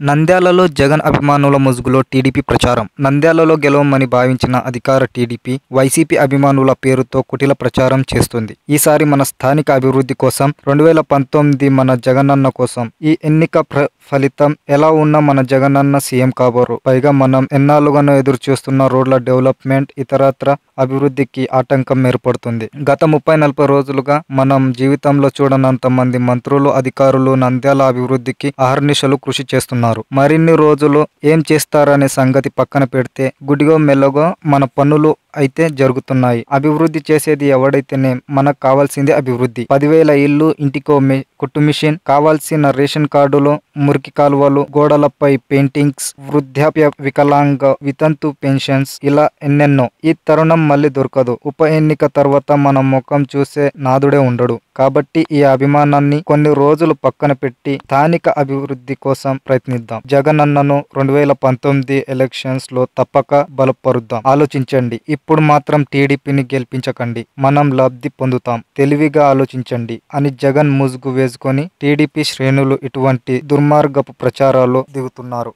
నంద్యాలలో జగన్ అభిమానుల ముసుగులో టీడీపీ ప్రచారం. నంద్యాలలో గెలవమని భావించిన అధికార టీడీపీ వైసీపీ అభిమానుల పేరుతో కుటిల ప్రచారం చేస్తుంది. ఈసారి మన స్థానిక అభివృద్ధి కోసం రెండు వేల పంతొమ్మిది మన జగనన్న కోసం ఈ ఎన్నిక ప్ర ఫలితం ఎలా ఉన్నా మన జగనన్న సీఎం కాబోరు. పైగా మనం ఎన్నాళ్ళుగానో ఎదురు చూస్తున్న రోడ్ల డెవలప్మెంట్ ఇతరత్ర అభివృద్ధికి ఆటంకం ఏర్పడుతుంది. గత ముప్పై నలభై రోజులుగా మనం జీవితంలో చూడనంత మంది మంత్రులు అధికారులు నంద్యాల అభివృద్ధికి అహర్నిశలు కృషి చేస్తున్నారు. మరిన్ని రోజులు ఏం చేస్తారనే సంగతి పక్కన పెడితే గుడిగో మెల్లగో మన పనులు అయితే జరుగుతున్నాయి. అభివృద్ధి చేసేది ఎవడైతేనే మనకు కావాల్సింది అభివృద్ధి. పదివేల ఇల్లు ఇంటికో కుట్టు మిషన్ కావాల్సిన రేషన్ కార్డులు మురికి కాలువలు గోడలపై పెయింటింగ్స్ వృద్ధాప్య వికలాంగ వితంతు పెన్షన్స్ ఇలా ఎన్నెన్నో. ఈ తరుణం మళ్ళీ దొరకదు. ఉప ఎన్నిక తర్వాత మన ముఖం చూసే నాదుడే ఉండడు. కాబట్టి ఈ అభిమానాన్ని కొన్ని రోజులు పక్కన పెట్టి స్థానిక అభివృద్ధి కోసం ప్రయత్నిద్దాం. జగన్ అన్నను రెండు వేల పంతొమ్మిది ఎలక్షన్స్లో తప్పక బలపరుద్దాం. ఆలోచించండి. ఇప్పుడు మాత్రం టీడీపీని గెలిపించకండి. మనం లబ్ధి పొందుతాం. తెలివిగా ఆలోచించండి. అని జగన్ ముసుగు వేసుకొని టీడీపీ శ్రేణులు ఇటువంటి దుర్మార్గపు ప్రచారాలు దిగుతున్నారు.